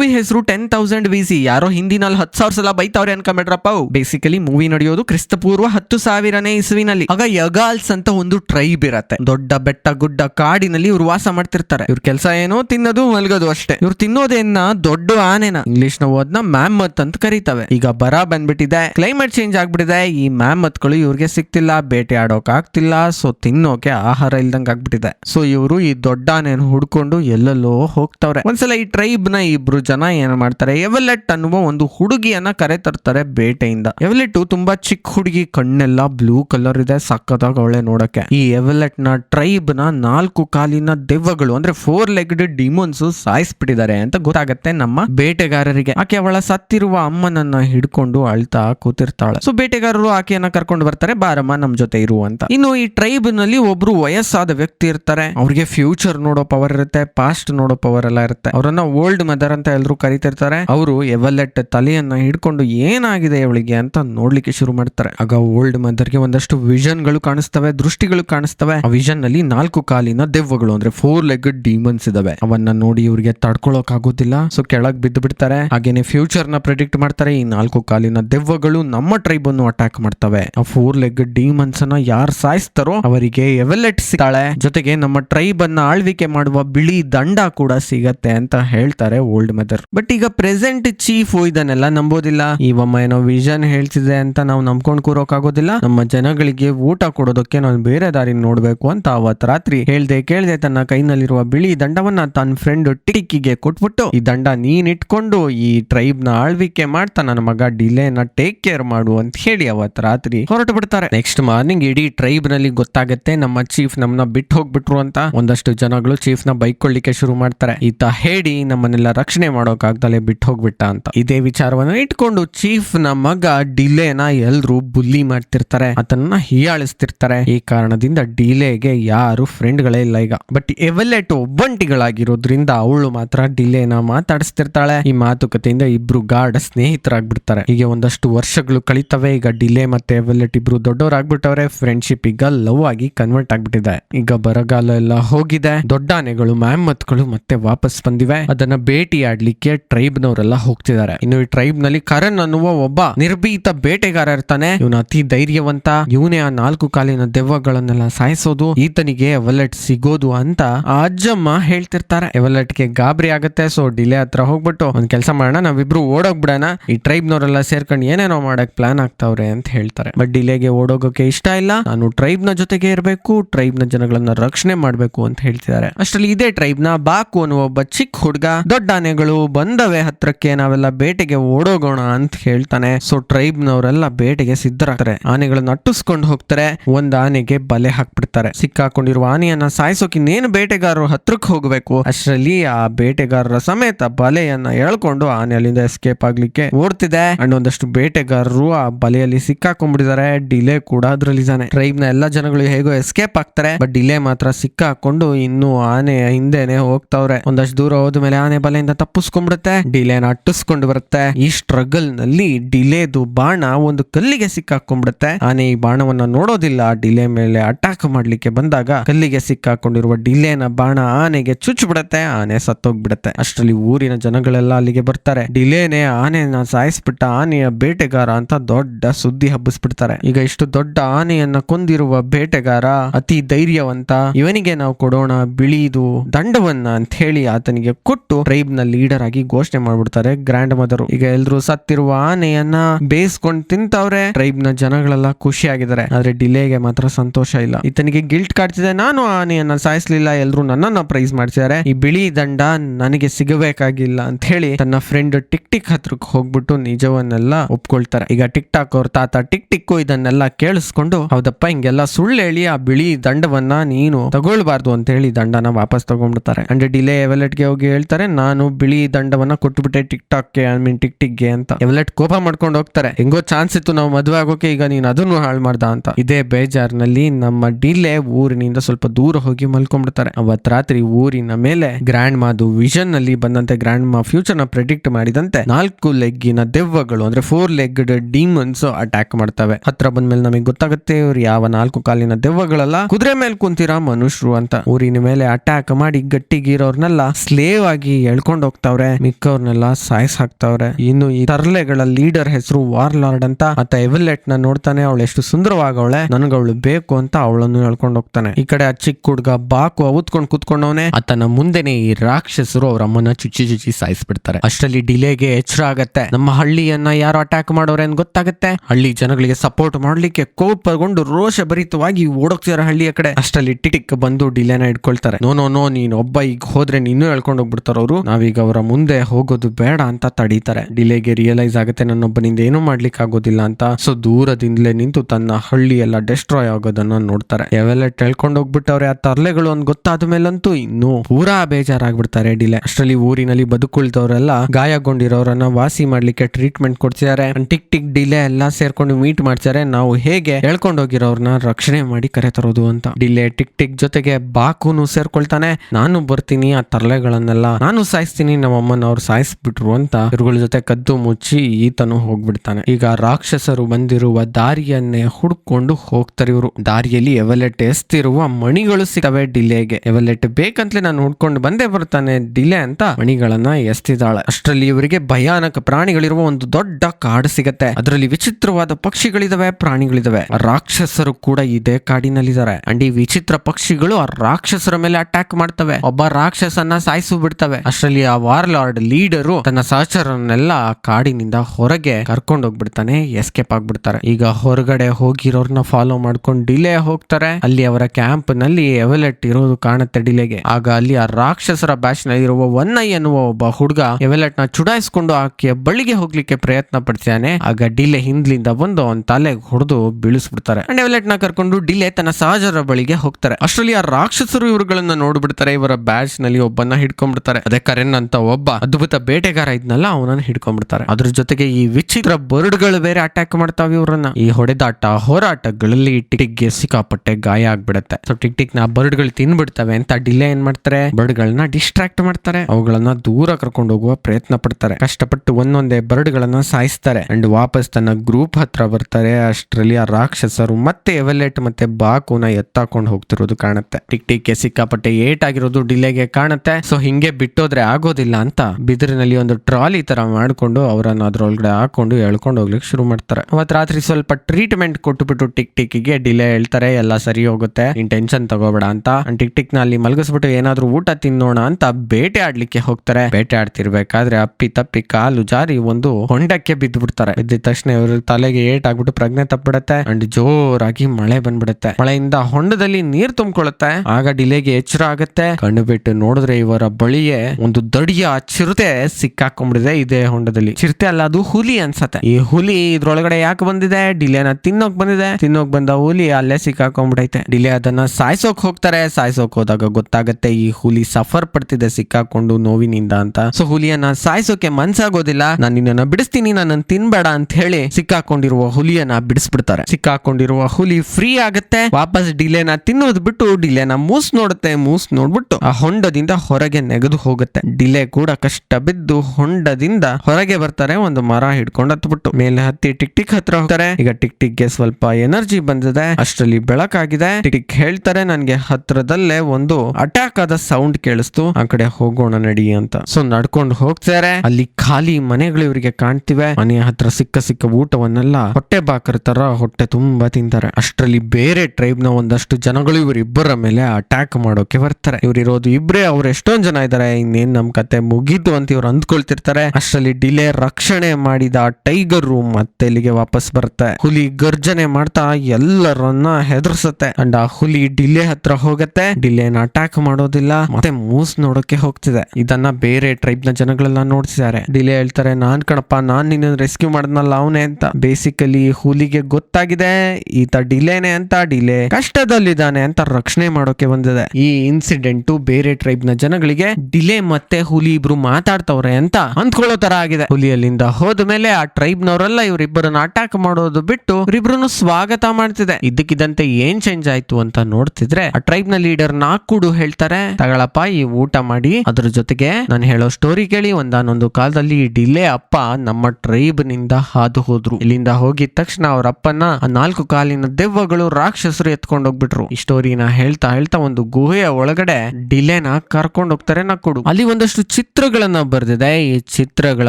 Movie ಹೆಸರು ten thousand C ಯಾರೋ ಹಿಂದಿನಲ್ಲಿ ಹತ್ತು ಸಾವಿರ ಸಲ ಬೈತಾವ್ರೆ ಅನ್ಕೊಂಬಿಡ್ರಪ್ಪ ಬೇಸಿಕಲಿ ಮೂವಿ ನಡೆಯೋದು ಕ್ರಿಸ್ತ ಪೂರ್ವ ಹತ್ತು ಸಾವಿರನೇ ಇಸುವಿನಲ್ಲಿ. ಆಗ ಯಗಾಲ್ಸ್ ಅಂತ ಒಂದು ಟ್ರೈಬ್ ಇರತ್ತೆ. ದೊಡ್ಡ ಬೆಟ್ಟ, ಗುಡ್ಡ ಕಾಡಿನಲ್ಲಿ ಇವ್ರು ವಾಸ ಮಾಡ್ತಿರ್ತಾರೆ. ಇವ್ರ ಕೆಲಸ ಏನೋ ತಿನ್ನೋದು, ಮಲಗೋದು ಅಷ್ಟೇ. ಇವ್ರು ತಿನ್ನೋದೇನ ದೊಡ್ಡ ಆನೆನ. ಇಂಗ್ಲಿಷ್ನ ಓದ್ನ ಮ್ಯಾಮತ್ ಅಂತ ಕರೀತವೆ. ಈಗ ಬರ ಬಂದ್ಬಿಟ್ಟಿದೆ. ಕ್ಲೈಮೇಟ್ ಚೇಂಜ್ ಆಗ್ಬಿಟ್ಟಿದೆ. ಈ ಮ್ಯಾಮತ್ಗಳು ಇವ್ರಿಗೆ ಸಿಕ್ತಿಲ್ಲ ಬೇಟೆ ಆಡೋಕ್ ಆಗ್ತಿಲ್ಲ. ಸೊ ತಿನ್ನೋಕೆ ಆಹಾರ ಇಲ್ದಂಗ ಆಗ್ಬಿಟ್ಟಿದೆ. ಸೊ ಇವರು ಈ ದೊಡ್ಡ ಆನೆನ ಹುಡ್ಕೊಂಡು ಎಲ್ಲೆಲ್ಲೋ ಹೋಗ್ತಾವ್ರೆ. ಒಂದ್ಸಲ ಈ ಟ್ರೈಬ್ನ ಇಬ್ರು ಜನ ಏನು ಮಾಡ್ತಾರೆ ಎವೆಲೆಟ್ ಅನ್ನುವ ಒಂದು ಹುಡುಗಿಯನ್ನ ಕರೆ ತರ್ತಾರೆ ಬೇಟೆಯಿಂದ. ಎವೆಲೆಟ್ ತುಂಬಾ ಚಿಕ್ಕ ಹುಡುಗಿ, ಕಣ್ಣೆಲ್ಲ ಬ್ಲೂ ಕಲರ್ ಇದೆ ಸಕ್ಕದಾಗ ಅವಳೆ ನೋಡಕ್ಕೆ. ಈ ಎವೆಲೆಟ್ನ ಟ್ರೈಬ್ನ ನಾಲ್ಕು ಕಾಲಿನ ದೆವ್ವಗಳು, ಅಂದ್ರೆ ಫೋರ್ ಲೆಗ್ಡ್ ಡಿಮೋನ್ಸ್ ಸಾಯಿಸ್ಬಿಟ್ಟಿದ್ದಾರೆ ಅಂತ ಗೊತ್ತಾಗತ್ತೆ ನಮ್ಮ ಬೇಟೆಗಾರರಿಗೆ. ಆಕೆ ಅವಳ ಸತ್ತಿರುವ ಅಮ್ಮನನ್ನ ಹಿಡ್ಕೊಂಡು ಅಳ್ತಾ ಕೂತಿರ್ತಾಳೆ. ಸೊ ಬೇಟೆಗಾರರು ಆಕೆಯನ್ನ ಕರ್ಕೊಂಡು ಬರ್ತಾರೆ, ಬಾರಮ್ಮ, ನಮ್ ಜೊತೆ ಇರು ಅಂತ. ಇನ್ನು ಈ ಟ್ರೈಬ್ನಲ್ಲಿ ಒಬ್ರು ವಯಸ್ಸಾದ ವ್ಯಕ್ತಿ ಇರ್ತಾರೆ. ಅವ್ರಿಗೆ ಫ್ಯೂಚರ್ ನೋಡೋ ಪವರ್ ಇರುತ್ತೆ ಪಾಸ್ಟ್ ನೋಡೋ ಪವರ್ ಎಲ್ಲ ಇರುತ್ತೆ. ಅವರನ್ನ ಓಲ್ಡ್ ಮದರ್ ಅಂತ ಎಲ್ರು ಕರಿತಿರ್ತಾರೆ. ಅವರು ಎವಲೆಟ್ ತಲೆಯನ್ನ ಹಿಡ್ಕೊಂಡು ಏನಾಗಿದೆ ಅವಳಿಗೆ ಅಂತ ನೋಡ್ಲಿಕ್ಕೆ ಶುರು ಮಾಡ್ತಾರೆ. ಆಗ ಓಲ್ಡ್ ಮದರ್ಗೆ ಒಂದಷ್ಟು ವಿಷನ್ಗಳು ಕಾಣಿಸ್ತವೆ, ದೃಷ್ಟಿಗಳು ಕಾಣಿಸ್ತವೆ. ಆ ವಿಷನ್ನಲ್ಲಿ ನಾಲ್ಕು ಕಾಲಿನ ದೆವ್ವಗಳು, ಅಂದ್ರೆ ಫೋರ್ ಲೆಗ್ ಡಿಮನ್ಸ್ ಇದಾವೆ. ಅವನ್ನ ನೋಡಿ ಇವರಿಗೆ ತಡ್ಕೊಳಕ್ ಆಗೋದಿಲ್ಲ ಸೊ ಕೆಳಗ್ ಬಿದ್ದು ಬಿಡ್ತಾರೆ. ಹಾಗೇನೆ ಫ್ಯೂಚರ್ನ ಪ್ರಿಡಿಕ್ಟ್ ಮಾಡ್ತಾರೆ. ಈ ನಾಲ್ಕು ಕಾಲಿನ ದೆವ್ವಗಳು ನಮ್ಮ ಟ್ರೈಬ್ ಅನ್ನು ಅಟ್ಯಾಕ್ ಮಾಡ್ತವೆ. ಆ ಫೋರ್ ಲೆಗ್ ಡಿಮನ್ಸ್ ಅನ್ನ ಯಾರು ಸಾಯಿಸ್ತಾರೋ ಅವರಿಗೆ ಎವೆಲೆಟ್ ಸಿಗ್ತಾಳೆ. ಜೊತೆಗೆ ನಮ್ಮ ಟ್ರೈಬ್ ಅನ್ನ ಆಳ್ವಿಕೆ ಮಾಡುವ ಬಿಳಿ ದಂಡ ಕೂಡ ಸಿಗತ್ತೆ ಅಂತ ಹೇಳ್ತಾರೆ ಓಲ್ಡ್ ಮದರ್ ಬಟ್ ಈಗ ಪ್ರೆಸೆಂಟ್ ಚೀಫ್ ಇದನ್ನೆಲ್ಲ ನಂಬೋದಿಲ್ಲ. ಈ ಒಮ್ಮ ಏನೋ ವಿಷನ್ ಹೇಳ್ತಿದೆ ಅಂತ ನಾವು ನಂಬ್ಕೊಂಡ್ ಕೂರೋಕ್ ಆಗೋದಿಲ್ಲ ನಮ್ಮ ಜನಗಳಿಗೆ ಊಟ ಕೊಡೋದಕ್ಕೆ ನಾನು ಬೇರೆ ದಾರಿ ನೋಡ್ಬೇಕು ಅಂತ ಅವತ್ ರಾತ್ರಿ ಹೇಳ್ದೆ ಕೇಳ್ದೆ ತನ್ನ ಕೈನಲ್ಲಿರುವ ಬಿಳಿ ದಂಡವನ್ನ ತನ್ನ ಫ್ರೆಂಡ್ ಟಿಕ್ಕಿಗೆ ಕೊಟ್ಬಿಟ್ಟು, ಈ ದಂಡ ನೀನ್ ಇಟ್ಕೊಂಡು ಈ ಟ್ರೈಬ್ನ ಆಳ್ವಿಕೆ ಮಾಡ್ತಾ ನನ್ನ ಮಗ ಡಿಲೇನ ಟೇಕ್ ಕೇರ್ ಮಾಡು ಅಂತ ಹೇಳಿ ಅವತ್ ರಾತ್ರಿ ಹೊರಟು ಬಿಡ್ತಾರೆ. ನೆಕ್ಸ್ಟ್ ಮಾರ್ನಿಂಗ್ ಇಡೀ ಟ್ರೈಬ್ನಲ್ಲಿ ಗೊತ್ತಾಗತ್ತೆ ನಮ್ಮ ಚೀಫ್ ನಮ್ಮನ್ನ ಬಿಟ್ಟು ಹೋಗ್ಬಿಟ್ರು ಅಂತ. ಒಂದಷ್ಟು ಜನಗಳು ಚೀಫ್ನ ಬೈಕೊಳ್ಳಿಕ್ಕೆ ಶುರು ಮಾಡ್ತಾರೆ. ಈತ ಹೇಳಿ ನಮ್ಮನ್ನೆಲ್ಲ ರಕ್ಷಣೆ ಮಾಡೋಕಾಗ್ದಲೆ ಬಿಟ್ಟು ಹೋಗ್ಬಿಟ್ಟ ಅಂತ. ಇದೇ ವಿಚಾರವನ್ನ ಇಟ್ಕೊಂಡು ಚೀಫ್ನ ಮಗ ಡಿಲೇನ ಎಲ್ರು ಬುಲ್ಲಿ ಮಾಡ್ತಿರ್ತಾರೆ ಅದನ್ನ ಹೀಯಾಳಿಸ್ತಿರ್ತಾರೆ. ಈ ಕಾರಣದಿಂದ ಡಿಲೇಗೆ ಯಾರು ಫ್ರೆಂಡ್ಗಳೇ ಇಲ್ಲ ಈಗ. ಬಟ್ ಎವೆಲೆಟ್ ಒಬ್ಬಂಟಿಗಳಾಗಿರೋದ್ರಿಂದ ಅವಳು ಮಾತ್ರ ಡಿಲೇನ ಮಾತಾಡಿಸ್ತಿರ್ತಾಳೆ. ಈ ಮಾತುಕತೆಯಿಂದ ಇಬ್ರು ಗಾರ್ಡ್ ಸ್ನೇಹಿತರಾಗ್ಬಿಡ್ತಾರೆ. ಹೀಗೆ ಒಂದಷ್ಟು ವರ್ಷಗಳು ಕಳಿತವೆ. ಈಗ ಡಿಲೇ ಮತ್ತೆ ಎವೆಲೆಟ್ ಇಬ್ರು ದೊಡ್ಡವರಾಗ್ಬಿಟ್ಟವ್ರೆ ಫ್ರೆಂಡ್ಶಿಪ್ ಈಗ ಲವ್ ಆಗಿ ಕನ್ವರ್ಟ್ ಆಗ್ಬಿಟ್ಟಿದೆ. ಈಗ ಬರಗಾಲ ಎಲ್ಲ ಹೋಗಿದೆ. ದೊಡ್ಡ ಆನೆಗಳು ಮ್ಯಾಮತ್ಗಳು ಮತ್ತೆ ವಾಪಸ್ ಬಂದಿವೆ. ಅದನ್ನ ಭೇಟಿಯಾಡ್ಲಿಕ್ಕೆ ಟ್ರೈಬ್ ನವರೆಲ್ಲ ಹೋಗ್ತಿದ್ದಾರೆ. ಇನ್ನು ಈ ಟ್ರೈಬ್ನಲ್ಲಿ ಕರಣ್ ಅನ್ನುವ ಒಬ್ಬ ನಿರ್ಭೀತ ಬೇಟೆಗಾರ ಇರ್ತಾನೆ. ಇವನು ಅತಿ ಧೈರ್ಯವಂತ. ಇವನೇ ಆ ನಾಲ್ಕು ಕಾಲಿನ ದೆವ್ವಗಳನ್ನೆಲ್ಲ ಸಾಯಿಸೋದು, ಈತನಿಗೆ ಎವಲೆಟ್ ಸಿಗೋದು ಅಂತ ಆ ಅಜ್ಜಮ್ಮ ಹೇಳ್ತಿರ್ತಾರೆ. ಎವಲೆಟ್ಗೆ ಗಾಬರಿ ಆಗತ್ತೆ, ಸೊ ಡಿಲೇ ಹತ್ರ ಹೋಗ್ಬಿಟ್ಟು ಒಂದ್ ಕೆಲಸ ಮಾಡೋಣ, ನಾವಿಬ್ರು ಓಡೋಗ್ಬಿಡೋಣ. ಈ ಟ್ರೈಬ್ ನವರೆಲ್ಲ ಸೇರ್ಕೊಂಡು ಏನೇನೋ ಮಾಡಕ್ ಪ್ಲಾನ್ ಆಗ್ತಾವ್ರೆ ಅಂತ ಹೇಳ್ತಾರೆ. ಬಟ್ ಡಿಲೇಗೆ ಓಡೋಗೋಕೆ ಇಷ್ಟ ಇಲ್ಲ. ನಾನು ಟ್ರೈಬ್ನ ಜೊತೆಗೆ ಇರಬೇಕು ಟ್ರೈಬ್ನ ಜನಗಳನ್ನ ರಕ್ಷಣೆ ಮಾಡ್ಬೇಕು ಅಂತ ಹೇಳ್ತಿದ್ದಾರೆ. ಅಷ್ಟರಲ್ಲಿ ಇದೇ ಟ್ರೈಬ್ನ ಬಾಕು ಅನ್ನುವ ಒಬ್ಬ ಚಿಕ್ಕ ಹುಡುಗ, ದೊಡ್ಡ ಆನೆಗಳು ಬಂದವೆ ಹತ್ರಕ್ಕೆ ನಾವೆಲ್ಲ ಬೇಟೆಗೆ ಓಡೋಗೋಣ ಅಂತ ಹೇಳ್ತಾನೆ. ಸೊ ಟ್ರೈಬ್ ನವರೆಲ್ಲ ಬೇಟೆಗೆ ಸಿದ್ಧರಾಗ್ತಾರೆ. ಆನೆಗಳನ್ನ ಅಟ್ಟಿಸ್ಕೊಂಡು ಹೋಗ್ತಾರೆ. ಒಂದ್ ಆನೆಗೆ ಬಲೆ ಹಾಕ್ಬಿಡ್ತಾರೆ. ಸಿಕ್ಕಾಕೊಂಡಿರುವ ಆನೆಯನ್ನ ಸಾಯಿಸೋಕೆ ಇನ್ನೇನು ಬೇಟೆಗಾರರು ಹತ್ರಕ್ಕೆ ಹೋಗ್ಬೇಕು? ಅಷ್ಟರಲ್ಲಿ ಆ ಬೇಟೆಗಾರರ ಸಮೇತ ಬಲೆಯನ್ನ ಎಳ್ಕೊಂಡು ಆನೆ ಅಲ್ಲಿಂದ ಎಸ್ಕೇಪ್ ಆಗ್ಲಿಕ್ಕೆ ಓಡ್ತಿದೆ. ಅಂಡ್ ಒಂದಷ್ಟು ಬೇಟೆಗಾರರು ಆ ಬಲೆಯಲ್ಲಿ ಸಿಕ್ಕಾಕೊಂಡ್ಬಿಟ್ಟಿದ್ದಾರೆ. ಡಿಲೇ ಕೂಡ ಅದ್ರಲ್ಲಿದ್ದಾನೆ ಟ್ರೈಬ್ನ ಎಲ್ಲಾ ಜನಗಳು ಹೇಗೋ ಎಸ್ಕೇಪ್ ಆಗ್ತಾರೆ. ಬಟ್ ಡಿಲೇ ಮಾತ್ರ ಸಿಕ್ಕಾಕೊಂಡು ಇನ್ನು ಆನೆ ಹಿಂದೆನೆ ಹೋಗ್ತಾವ್ರೆ. ಒಂದಷ್ಟು ದೂರ ಹೋದ್ಮೇಲೆ ಆನೆ ಬಲೆಯಿಂದ ತಪ್ಪಿಸ್ಕೊಂಡ್ಬಿಡುತ್ತೆ ಡಿಲೇನ ಅಟ್ಟಿಸ್ಕೊಂಡು ಬರುತ್ತೆ ಈ ಸ್ಟ್ರಗಲ್ನಲ್ಲಿ ಡಿಲೇದು ಬಾಣ ಒಂದು ಕಲ್ಲಿಗೆ ಸಿಕ್ಕಾಕೊಂಡ್ಬಿಡುತ್ತೆ. ಆನೆ ಈ ಬಾಣವನ್ನ ನೋಡೋದಿಲ್ಲ ಡಿಲೇ ಮೇಲೆ ಅಟ್ಯಾಕ್ ಮಾಡ್ಲಿಕ್ಕೆ ಬಂದಾಗ ಕಲ್ಲಿಗೆ ಸಿಕ್ಕಾಕೊಂಡಿರುವ ಡಿಲೇನ ಬಾಣ ಆನೆಗೆ ಚುಚ್ಚಿಬಿಡತ್ತೆ ಆನೆ ಸತ್ತೋಗ್ಬಿಡತ್ತೆ. ಅಷ್ಟರಲ್ಲಿ ಊರಿನ ಜನಗಳೆಲ್ಲ ಅಲ್ಲಿಗೆ ಬರ್ತಾರೆ. ಡಿಲೇನೆ ಆನೆನ ಸಾಯಿಸ್ಬಿಟ್ಟ ಆನೆಯ ಬೇಟೆಗಾರ ಅಂತ ದೊಡ್ಡ ಸುದ್ದಿ ಹಬ್ಬಿಸ್ಬಿಡ್ತಾರೆ. ಈಗ ಇಷ್ಟು ದೊಡ್ಡ ಆನೆಯನ್ನ ಕೊಂದಿರುವ ಬೇಟೆಗಾರ ಅತಿ ಧೈರ್ಯವಂತ, ಇವನಿಗೆ ನಾವು ಕೊಡೋಣ ಬಿಳಿದು ದಂಡವನ್ನ ಅಂತ ಹೇಳಿ ಆತನಿಗೆ ಕೊಟ್ಟು ಟ್ರೈಬ್ನ ಲೀಡರ್ ಆಗಿ ಘೋಷಣೆ ಮಾಡ್ಬಿಡ್ತಾರೆ. ಗ್ರ್ಯಾಂಡ್ ಮದರು ಈಗ ಎಲ್ರು ಸತ್ತಿರುವ ಆನೆಯನ್ನ ಬೇಯಿಸ್ಕೊಂಡು ತಿಂತವ್ರೆ. ಟ್ರೈಬ್ನ ಜನಗಳೆಲ್ಲ ಖುಷಿಯಾಗಿದ್ದಾರೆ. ಆದ್ರೆ ಡಿಲೇಗೆ ಮಾತ್ರ ಸಂತೋಷ ಇಲ್ಲ. ಈತನಿಗೆ ಗಿಲ್ಟ್ ಕಾಡ್ತಿದೆ. ನಾನು ಆನೆಯನ್ನ ಸಾಯಿಸ್ಲಿಲ್ಲ. ಎಲ್ರು ನನ್ನನ್ನ ಪ್ರೈಸ್ ಮಾಡ್ತಿದ್ದಾರೆ. ಈ ಬಿಳಿ ದಂಡ ನನಗೆ ಸಿಗಬೇಕಾಗಿಲ್ಲ ಅಂತ ಹೇಳಿ ತನ್ನ ಫ್ರೆಂಡ್ ಟಿಕ್ ಟಿಕ್ ಹತ್ರಕ್ಕೆ ಹೋಗ್ಬಿಟ್ಟು ನಿಜವನ್ನೆಲ್ಲ ಒಪ್ಕೊಳ್ತಾರೆ. ಈಗ ಟಿಕ್ ಟಾಕ್ ಅವ್ರ ತಾತ ಟಿಕ್ ಟಿಕ್ಕು ಇದನ್ನೆಲ್ಲ ಕೇಳಿಸ್ಕೊಂಡು, ಹೌದಪ್ಪ, ಹಿಂಗೆಲ್ಲ ಸುಳ್ಳು ಹೇಳಿ ಆ ಬಿಳಿ ದಂಡವನ್ನ ನೀನು ತಗೊಳ್ಬಾರ್ದು ಅಂತ ಹೇಳಿ ದಂಡನ ವಾಪಸ್ ತಗೊಂಡ್ಬಿಡ್ತಾರೆ. ಅಂಡ್ ಡಿಲೇ ಎವೆಲೆಟ್ಗೆ ಹೋಗಿ ಹೇಳ್ತಾರೆ, ನಾನು ಬಿಳಿ ದಂಡವನ್ನ ಕೊಟ್ಬಿಟ್ಟೆ ಟಿಕ್ ಟಾಕ್ಗೆ ಐ ಮೀನ್ ಟಿಕ್ ಟಿಕ್ಗೆ ಅಂತ. ಎವೆಲೆಟ್ ಕೋಪ ಮಾಡ್ಕೊಂಡು ಹೋಗ್ತಾರೆ. ಹೆಂಗೋ ಚಾನ್ಸ್ ಇತ್ತು ನಾವು ಮದುವೆ ಆಗೋಕೆ, ಈಗ ನೀನ್ ಅದನ್ನು ಹಾಳು ಮಾಡ್ದ ಅಂತ. ಇದೇ ಬೇಜಾರ್ನಲ್ಲಿ ನಮ್ಮ ಡಿಲೇ ಊರಿನಿಂದ ಸ್ವಲ್ಪ ದೂರ ಹೋಗಿ ಮಲ್ಕೊಂಡ್ಬಿಡ್ತಾರೆ. ಅವತ್ ರಾತ್ರಿ ಊರಿನ ಮೇಲೆ ಗ್ರ್ಯಾಂಡ್ ಮಾದು ವಿಷನ್ನಲ್ಲಿ ಬಂದಂತೆ ಗ್ರ್ಯಾಂಡ್ ಮಾ ಫ್ಯೂಚರ್ನ ಪ್ರೆಡಿಕ್ಟ್ ಮಾಡಿದಂತೆ ನಾಲ್ಕು ಲೆಗ್ಗಿನ ದೆವ್ವಗಳು, ಅಂದ್ರೆ ಫೋರ್ ಲೆಗ್ಡ್ ಡೀಮನ್ಸ್ ಅಟ್ಯಾಕ್ ಮಾಡ್ತವೆ. ಹತ್ರ ಬಂದ್ಮೇಲೆ ನಮಗೆ ಗೊತ್ತಾಗುತ್ತೆ ಇವ್ರು ಯಾವ ನಾಲ್ಕು ಕಾಲಿನ ದೆವ್ವಗಳಲ್ಲ. ಕುದುರೆ ಮೇಲೆ ಕುಂತಿರ ಮನುಷ್ಯರು ಅಂತ. ಊರಿನ ಮೇಲೆ ಅಟ್ಯಾಕ್ ಮಾಡಿ ಗಟ್ಟಿಗಿರೋರ್ನೆಲ್ಲ ಸ್ಲೇವ್ ಆಗಿ ಎಳ್ಕೊಂಡು ಹೋಗ್ತಾ ಹಾಕ್ತಾವ್ರೆ ಮಿಕ್ಕವ್ರನ್ನೆಲ್ಲ ಸಾಯ್ಸ್ ಹಾಕ್ತಾವ್ರೆ. ಇನ್ನು ಈ ತರ್ಲೆಗಳ ಲೀಡರ್ ಹೆಸರು ವಾರ್ ಲಾರ್ಡ್ ಅಂತ ಆತ ಎವಲೆಟ್ನ ನೋಡ್ತಾನೆ ಅವಳು ಎಷ್ಟು ಸುಂದರವಾಗವಳೆ. ಅವಳು ಬೇಕು ಅಂತ ಅವಳನ್ನು ಹೇಳ್ಕೊಂಡು ಹೋಗ್ತಾನೆ. ಈ ಕಡೆ ಆ ಚಿಕ್ಕ ಹುಡ್ಗ ಬಾಕು ಅವತ್ಕೊಂಡು ಕುತ್ಕೊಂಡವನೆ. ಆತನ ಮುಂದೆನೆ ಈ ರಾಕ್ಷಸರು ಅವ್ರ ಅಮ್ಮನ ಚುಚ್ಚಿ ಚುಚ್ಚಿ ಸಾಯಿಸ್ಬಿಡ್ತಾರೆ. ಅಷ್ಟರಲ್ಲಿ ಡಿಲೇಗೆ ಎಚ್ಚರ ಆಗತ್ತೆ. ನಮ್ಮ ಹಳ್ಳಿಯನ್ನ ಯಾರು ಅಟ್ಯಾಕ್ ಮಾಡೋರೆ ಅಂತ ಗೊತ್ತಾಗತ್ತೆ. ಹಳ್ಳಿ ಜನಗಳಿಗೆ ಸಪೋರ್ಟ್ ಮಾಡ್ಲಿಕ್ಕೆ ಕೋಪಗೊಂಡು ರೋಷ ಭರಿತವಾಗಿ ಓಡೋಗ್ತಿದಾರೆ ಹಳ್ಳಿಯ ಕಡೆ. ಅಷ್ಟರಲ್ಲಿ ಟಿಟಿಕ್ ಬಂದು ಡಿಲೇನ ಇಟ್ಕೊಳ್ತಾರೆ ನೋ ನೋ ನೋ, ನೀನ್ ಒಬ್ಬ, ಈಗ ಹೋದ್ರೆ ನೀನು ಹೇಳ್ಕೊಂಡು ಹೋಗ್ಬಿಡ್ತಾರ ಅವರು. ನಾವೀಗ ಅವರ ಮುಂದೆ ಹೋಗೋದು ಬೇಡ ಅಂತ ತಡೀತಾರೆ. ಡಿಲೇಗೆ ರಿಯಲೈಸ್ ಆಗುತ್ತೆ, ನನ್ನೊಬ್ಬನಿಂದ ಏನು ಮಾಡ್ಲಿಕ್ಕೆ ಆಗೋದಿಲ್ಲ ಅಂತ. ಸೊ ದೂರದಿಂದಲೇ ನಿಂತು ತನ್ನ ಹಳ್ಳಿ ಎಲ್ಲ ಡೆಸ್ಟ್ರಾಯ್ ಆಗೋದನ್ನ ನೋಡ್ತಾರೆ. ಯಾವೆಲ್ಲ ಟೆಳ್ಕೊಂಡು ಹೋಗ್ಬಿಟ್ಟವ್ರೆ, ಆ ತರ್ಲೆಗಳು ಅಂತ ಗೊತ್ತಾದ ಮೇಲಂತೂ ಇನ್ನೂ ಪೂರಾ ಬೇಜಾರಾಗ್ಬಿಡ್ತಾರೆ ಡಿಲೆ. ಅಷ್ಟರಲ್ಲಿ ಊರಿನಲ್ಲಿ ಬದುಕುಳಿದವರೆಲ್ಲ ಗಾಯಗೊಂಡಿರೋರನ್ನ ವಾಸಿ ಮಾಡ್ಲಿಕ್ಕೆ ಟ್ರೀಟ್ಮೆಂಟ್ ಕೊಡ್ತಿದ್ದಾರೆ ಟಿಕ್ ಟಿಕ್ ಡಿಲೆ ಎಲ್ಲ ಸೇರ್ಕೊಂಡು ಮೀಟ್ ಮಾಡ್ತಾರೆ ನಾವು ಹೇಗೆ ಹೋಗಿರೋರ್ನ ರಕ್ಷಣೆ ಮಾಡಿ ಕರೆ ತರೋದು ಅಂತ. ಡಿಲೆ ಟಿಕ್ ಟಿಕ್ ಜೊತೆಗೆ ಬಾಕುನು ಸೇರ್ಕೊಳ್ತಾನೆ. ನಾನು ಬರ್ತೀನಿ, ಆ ತರ್ಲೆಗಳನ್ನೆಲ್ಲ ನಾನು ಸಾಯಿಸ್ತೀನಿ ನಮ್ಮ ಅಮ್ಮನ ಅವ್ರು ಸಾಯಿಸ್ಬಿಟ್ರು ಅಂತ ಇವ್ರುಗಳ ಜೊತೆ ಕದ್ದು ಮುಚ್ಚಿ ಈತನು ಹೋಗ್ಬಿಡ್ತಾನೆ. ಈಗ ರಾಕ್ಷಸರು ಬಂದಿರುವ ದಾರಿಯನ್ನೇ ಹುಡ್ಕೊಂಡು ಹೋಗ್ತಾರೆ ಇವರು. ದಾರಿಯಲ್ಲಿ ಎವಲೆಟ್ ಎಸ್ತಿರುವ ಮಣಿಗಳು ಸಿಗ್ತವೆ ಡಿಲೆಗೆ ಎವಲೆಟ್ ಬೇಕಂತಲೇ ನಾನು ಹುಡ್ಕೊಂಡು ಬಂದೇ ಬರ್ತಾನೆ ಡಿಲೆ ಅಂತ ಮಣಿಗಳನ್ನ ಎಸ್ತಿದ್ದಾಳೆ. ಅಷ್ಟರಲ್ಲಿ ಇವರಿಗೆ ಭಯಾನಕ ಪ್ರಾಣಿಗಳಿರುವ ಒಂದು ದೊಡ್ಡ ಕಾಡು ಸಿಗತ್ತೆ. ಅದರಲ್ಲಿ ವಿಚಿತ್ರವಾದ ಪಕ್ಷಿಗಳಿದಾವೆ, ಪ್ರಾಣಿಗಳಿದಾವೆ. ರಾಕ್ಷಸರು ಕೂಡ ಇದೇ ಕಾಡಿನಲ್ಲಿದ್ದಾರೆ. ಅಂಡ್ ಈ ವಿಚಿತ್ರ ಪಕ್ಷಿಗಳು ಆ ರಾಕ್ಷಸರ ಮೇಲೆ ಅಟ್ಯಾಕ್ ಮಾಡ್ತವೆ. ಒಬ್ಬ ರಾಕ್ಷಸನ್ನ ಸಾಯಿಸು ಬಿಡ್ತವೆ ಅಷ್ಟರಲ್ಲಿ ಆ ವಾರ್ಲಾರ್ಡ್ ಲೀಡರು ತನ್ನ ಸಹಚರನ್ನೆಲ್ಲ ಕಾಡಿನಿಂದ ಹೊರಗೆ ಕರ್ಕೊಂಡು ಹೋಗ್ಬಿಡ್ತಾನೆ ಎಸ್ಕೇಪ್ ಆಗ್ಬಿಡ್ತಾರೆ. ಈಗ ಹೊರಗಡೆ ಹೋಗಿರೋರ್ನ ಫಾಲೋ ಮಾಡ್ಕೊಂಡು ಡಿಲೇ ಹೋಗ್ತಾರೆ. ಅಲ್ಲಿ ಅವರ ಕ್ಯಾಂಪ್ನಲ್ಲಿ ಎವೆಲೆಟ್ ಇರೋದು ಕಾಣುತ್ತೆ ಡಿಲೆಗೆ ಆಗ ಅಲ್ಲಿ ಆ ರಾಕ್ಷಸರ ಬ್ಯಾಚ್ನಲ್ಲಿ ಇರುವ ಐ ಎನ್ನುವ ಒಬ್ಬ ಹುಡುಗ ಎವೆಲೆಟ್ನ ಚುಡಾಯಿಸಿಕೊಂಡು ಆಕೆಯ ಬಳಿಗೆ ಹೋಗ್ಲಿಕ್ಕೆ ಪ್ರಯತ್ನ ಪಡ್ತಾನೆ ಆಗ ಡಿಲೆ ಹಿಂದ್ಲಿಂದ ಬಂದು ಅವನ ತಲೆಗೆ ಹೊಡೆದು ಬೀಳಿಸ್ಬಿಡ್ತಾರೆ. ಅಂಡ್ ಎವೆಲೆಟ್ನ ಕರ್ಕೊಂಡು ಡಿಲೆ ತನ್ನ ಸಹಜರ ಬಳಿಗೆ ಹೋಗ್ತಾರೆ. ಅಷ್ಟರಲ್ಲಿ ಆ ರಾಕ್ಷಸರು ಇವರುಗಳನ್ನ ನೋಡ್ಬಿಡ್ತಾರೆ. ಇವರ ಬ್ಯಾಚ್ನಲ್ಲಿ ಒಬ್ಬನ ಹಿಡ್ಕೊಂಡ್ಬಿಡ್ತಾರೆ. ಅದೇ ಕರೆನ್ ಅಂತ ಒಬ್ಬ ಅದ್ಭುತ ಬೇಟೆಗಾರ ಇದ್ನಲ್ಲ, ಅವನನ್ನ ಹಿಡ್ಕೊಂಡ್ಬಿಡ್ತಾರೆ. ಅದ್ರ ಜೊತೆಗೆ ಈ ವಿಚಿತ್ರ ಬರ್ಡ್ಗಳು ಬೇರೆ ಅಟ್ಯಾಕ್ ಮಾಡ್ತಾವೆ ಇವ್ರನ್ನ. ಈ ಹೊಡೆದಾಟ, ಹೋರಾಟಗಳಲ್ಲಿ ಟಿಕ್ಗೆ ಸಿಕ್ಕಾಪಟ್ಟೆ ಗಾಯ ಆಗ್ಬಿಡತ್ತೆ. ಸೊ ಟಿಕ್ ಟಿಕ್ನ ಬರ್ಡ್ಗಳು ತಿನ್ಬಿಡ್ತವೆ ಅಂತ ಡಿಲೇ ಏನ್ ಮಾಡ್ತಾರೆ? ಬರ್ಡ್ಗಳನ್ನ ಡಿಸ್ಟ್ರಾಕ್ಟ್ ಮಾಡ್ತಾರೆ. ಅವುಗಳನ್ನ ದೂರ ಕರ್ಕೊಂಡು ಹೋಗುವ ಪ್ರಯತ್ನ ಪಡ್ತಾರೆ. ಕಷ್ಟಪಟ್ಟು ಒಂದೊಂದೇ ಬರ್ಡ್ಗಳನ್ನ ಸಾಯಿಸ್ತಾರೆ. ಅಂಡ್ ವಾಪಸ್ ತನ್ನ ಗ್ರೂಪ್ ಹತ್ರ ಬರ್ತಾರೆ. ಅಷ್ಟರಲ್ಲಿ ಆ ರಾಕ್ಷಸರು ಮತ್ತೆ ಎವೆಲೆಟ್ ಮತ್ತೆ ಬಾಕುನ ಎತ್ತಾಕೊಂಡು ಹೋಗ್ತಿರೋದು ಕಾಣುತ್ತೆ. ಟಿಕ್ ಟಿಕ್ಗೆ ಸಿಕ್ಕಾಪಟ್ಟೆ ಏಟ್ ಆಗಿರೋದು ಡಿಲೇಗೆ ಕಾಣುತ್ತೆ. ಸೊ ಹಿಂಗೆ ಬಿಟ್ಟೋದ್ರೆ ಆಗೋದಿಲ್ಲ ಅಂತ ಬಿದಿರಿನಲ್ಲಿ ಒಂದು ಟ್ರಾಲಿ ತರ ಮಾಡ್ಕೊಂಡು ಅವರನ್ನ ಅದ್ರೊಳಗಡೆ ಹಾಕೊಂಡು ಎಳ್ಕೊಂಡು ಹೋಗ್ಲಿಕ್ಕೆ ಶುರು ಮಾಡ್ತಾರೆ. ಅವತ್ ರಾತ್ರಿ ಸ್ವಲ್ಪ ಟ್ರೀಟ್ಮೆಂಟ್ ಕೊಟ್ಟುಬಿಟ್ಟು ಟಿಕ್ ಟಿಕ್ಗೆ ಡಿಲೇ ಹೇಳ್ತಾರೆ, ಎಲ್ಲ ಸರಿ ಹೋಗುತ್ತೆ, ನೀನ್ ಟೆನ್ಷನ್ ತಗೋಬೇಡ ಅಂತ. ಟಿಕ್ ಟಿಕ್ನಲ್ಲಿ ಮಲಗಿಸ್ಬಿಟ್ಟು ಏನಾದ್ರೂ ಊಟ ತಿನ್ನೋಣ ಅಂತ ಬೇಟೆ ಆಡ್ಲಿಕ್ಕೆ ಹೋಗ್ತಾರೆ. ಬೇಟೆ ಆಡ್ತಿರ್ಬೇಕಾದ್ರೆ ಅಪ್ಪಿ ತಪ್ಪಿ ಕಾಲು ಜಾರಿ ಒಂದು ಹೊಂಡಕ್ಕೆ ಬಿದ್ದು ಬಿಡ್ತಾರೆ ಬಿದ್ದ ತಕ್ಷಣ ಇವ್ರ ತಲೆಗೆ ಏಟ್ ಆಗ್ಬಿಟ್ಟು ಪ್ರಜ್ಞೆ ತಪ್ಪಿಡುತ್ತೆ ಅಂಡ್ ಜೋರಾಗಿ ಮಳೆ ಬಂದ್ಬಿಡುತ್ತೆ. ಮಳೆಯಿಂದ ಹೊಂಡದಲ್ಲಿ ನೀರ್ ತುಂಬಿಕೊಳ್ಳುತ್ತೆ. ಆಗ ಡಿಲೇಗೆ ಎಚ್ಚರ ಆಗುತ್ತೆ. ಕಣ್ಣು ಬಿಟ್ಟು ನೋಡಿದ್ರೆ ಇವರ ಬಳಿಯೇ ಒಂದು ದಡಿಯ ಚಿರತೆ ಸಿಕ್ಕಾಕೊಂಡ್ಬಿಡಿದೆ ಇದೇ ಹೊಂಡದಲ್ಲಿ. ಚಿರತೆ ಅಲ್ಲ, ಅದು ಹುಲಿ ಅನ್ಸತ್ತೆ. ಈ ಹುಲಿ ಇದ್ರೊಳಗಡೆ ಯಾಕೆ ಬಂದಿದೆ? ಡಿಲೇನ ತಿನ್ನೋಕ್ ಬಂದಿದೆ. ತಿನ್ನೋಕ್ ಬಂದ ಹುಲಿ ಅಲ್ಲೇ ಸಿಕ್ಕಾಕೊಂಡ್ಬಿಡೈತೆ ಡಿಲೇ ಅದನ್ನ ಸಾಯ್ಸೋಕ್ ಹೋಗ್ತಾರೆ. ಸಾಯ್ಸೋಕ್ ಹೋದಾಗ ಗೊತ್ತಾಗತ್ತೆ ಈ ಹುಲಿ ಸಫರ್ ಪಡ್ತಿದೆ ಸಿಕ್ಕಾಕೊಂಡು ನೋವಿನಿಂದ ಅಂತ. ಸೊ ಹುಲಿಯನ್ನ ಸಾಯ್ಸೋಕೆ ಮನ್ಸಾಗೋದಿಲ್ಲ. ನಾನು ನಿನ್ನ ಬಿಡಿಸ್ತೀನಿ ನನ್ನನ್ನು ತಿನ್ಬೇಡ ಅಂತ ಹೇಳಿ ಸಿಕ್ಕಾಕೊಂಡಿರುವ ಹುಲಿಯನ್ನ ಬಿಡಿಸ್ಬಿಡ್ತಾರೆ. ಸಿಕ್ಕಾಕೊಂಡಿರುವ ಹುಲಿ ಫ್ರೀ ಆಗುತ್ತೆ. ವಾಪಸ್ ಡಿಲೇನ ತಿನ್ನೋದು ಬಿಟ್ಟು ಡಿಲೆನ ಮೂಸ್ ನೋಡುತ್ತೆ. ಮೂಸ್ ನೋಡ್ಬಿಟ್ಟು ಆ ಹೊಂಡದಿಂದ ಹೊರಗೆ ನೆಗೆದು ಹೋಗುತ್ತೆ. ಡಿಲೇ ಕೂಡ ಕಷ್ಟ ಬಿದ್ದು ಹೊಂಡದಿಂದ ಹೊರಗೆ ಬರ್ತಾರೆ. ಒಂದು ಮರ ಹಿಡ್ಕೊಂಡು ಹತ್ಬಿಟ್ಟು ಮೇಲೆ ಹತ್ತಿ ಟಿಕ್ ಟಿಕ್ ಹತ್ರ ಹೋಗ್ತಾರೆ. ಈಗ ಟಿಕ್ ಟಿಕ್ಗೆ ಸ್ವಲ್ಪ ಎನರ್ಜಿ ಬಂದಿದೆ. ಅಷ್ಟರಲ್ಲಿ ಬೆಳಕಾಗಿದೆ. ಟಿಕ್ ಟಿಕ್ ಹೇಳ್ತಾರೆ, ನನ್ಗೆ ಹತ್ರದಲ್ಲೇ ಒಂದು ಅಟ್ಯಾಕ್ ಆದ ಸೌಂಡ್ ಕೇಳಿಸ್ತು. ಆ ಕಡೆ ಹೋಗೋಣ ನಡಿ ಅಂತ. ಸೊ ನಡ್ಕೊಂಡು ಹೋಗ್ತಾರೆ. ಅಲ್ಲಿ ಖಾಲಿ ಮನೆಗಳು ಇವರಿಗೆ ಕಾಣ್ತಿವೆ. ಮನೆಯ ಹತ್ರ ಸಿಕ್ಕ ಸಿಕ್ಕ ಊಟವನ್ನೆಲ್ಲ ಹೊಟ್ಟೆ ಬಾಕರ್ ತರ ಹೊಟ್ಟೆ ತುಂಬಾ ತಿಂತಾರೆ. ಅಷ್ಟರಲ್ಲಿ ಬೇರೆ ಟ್ರೈಬ್ನ ಒಂದಷ್ಟು ಜನಗಳು ಇವರಿಬ್ಬರ ಮೇಲೆ ಅಟ್ಯಾಕ್ ಮಾಡೋಕೆ ಬರ್ತಾರೆ. ಇವ್ರಿರೋದು ಇಬ್ರೇ ಅವ್ರು ಎಷ್ಟೊಂದ್ ಜನ ಇದಾರೆ, ಇನ್ನೇನ್ ನಮ್ ಕತೆ ಮುಗೀತು ಅಂತ ಇವ್ರು ಅಂದ್ಕೊಳ್ತಿರ್ತಾರೆ. ಅಷ್ಟರಲ್ಲಿ ಡಿಲೇ ರಕ್ಷಣೆ ಮಾಡಿದ ಟೈಗರ್ ಮತ್ತೆ ಇಲ್ಲಿಗೆ ವಾಪಸ್ ಬರುತ್ತೆ. ಹುಲಿ ಗರ್ಜನೆ ಮಾಡ್ತಾ ಎಲ್ಲರನ್ನ ಹೆದರ್ಸುತ್ತೆ. ಅಂಡ್ ಆ ಹುಲಿ ಡಿಲೇ ಹತ್ರ ಹೋಗತ್ತೆ. ಡಿಲೇನ ಅಟ್ಯಾಕ್ ಮಾಡೋದಿಲ್ಲ. ಮತ್ತೆ ಮೂಸ್ ನೋಡೋಕೆ ಹೋಗ್ತಿದೆ. ಇದನ್ನ ಬೇರೆ ಟ್ರೈಬ್ನ ಜನಗಳೆಲ್ಲ ನೋಡ್ತಿದ್ದಾರೆ. ಡಿಲೇ ಹೇಳ್ತಾರೆ, ನಾನ್ ಕಣಪ್ಪ, ನಾನ್ ನಿನ್ನ ರೆಸ್ಕ್ಯೂ ಮಾಡಿದ್ನಲ್ಲ ಅವನೇ ಅಂತ. ಬೇಸಿಕಲಿ ಹುಲಿಗೆ ಗೊತ್ತಾಗಿದೆ, ಈತ ಡಿಲೇನೆ ಅಂತ. ಡಿಲೇ ಕಷ್ಟದಲ್ಲಿದ್ದಾನೆ ಅಂತ ರಕ್ಷಣೆ ಮಾಡೋಕೆ ಬಂದಿದೆ. ಈ ಇನ್ಸಿಡೆಂಟ್ ಬೇರೆ ಟ್ರೈಬ್ನ ಜನಗಳಿಗೆ ಡಿಲೇ ಮತ್ತೆ ಹುಲಿ ಇಬ್ರು ಮಾತಾಡ್ತವ್ರೆ ಅಂತ ಅಂದ್ಕೊಳ್ಳೋ ತರ ಆಗಿದೆ. ಹುಲಿಯಲ್ಲಿಂದ ಹೋದ ಮೇಲೆ ಆ ಟ್ರೈಬ್ ನವರೆಲ್ಲ ಇವರಿಬ್ಬರನ್ನ ಅಟ್ಯಾಕ್ ಮಾಡೋದು ಬಿಟ್ಟು ಇವರಿಬ್ರು ಸ್ವಾಗತ ಮಾಡ್ತಿದೆ. ಇದಕ್ಕಿದಂತೆ ಏನ್ ಚೇಂಜ್ ಆಯ್ತು ಅಂತ ನೋಡ್ತಿದ್ರೆ ಆ ಟ್ರೈಬ್ನ ಲೀಡರ್ ನಾಕುಡು ಹೇಳ್ತಾರೆ, ತಗಳಪ್ಪ, ಈ ಊಟ ಮಾಡಿ. ಅದ್ರ ಜೊತೆಗೆ ನಾನು ಹೇಳೋ ಸ್ಟೋರಿ ಕೇಳಿ. ಒಂದಾನೊಂದು ಕಾಲದಲ್ಲಿ ಡಿಲೇ ಅಪ್ಪ ನಮ್ಮ ಟ್ರೈಬ್ನಿಂದ ಹಾದು ಹೋದ್ರು ಇಲ್ಲಿಂದ ಹೋಗಿದ ತಕ್ಷಣ ಅವ್ರ ಅಪ್ಪನ ನಾಲ್ಕು ಕಾಲಿನ ದೆವ್ವಗಳು ರಾಕ್ಷಸರು ಎತ್ಕೊಂಡು ಹೋಗ್ಬಿಟ್ರು ಈ ಸ್ಟೋರಿನ ಹೇಳ್ತಾ ಹೇಳ್ತಾ ಒಂದು ಗುಹೆಯ ಒಳಗಡೆ ಡಿಲೇನ ಕರ್ಕೊಂಡು ಹೋಗ್ತಾರೆ ನಕ್ಕುಡು ಅಲ್ಲಿ ಒಂದಷ್ಟು ಚಿತ್ರಗಳನ್ನ ಬರೆದಿದೆ. ಈ ಚಿತ್ರಗಳ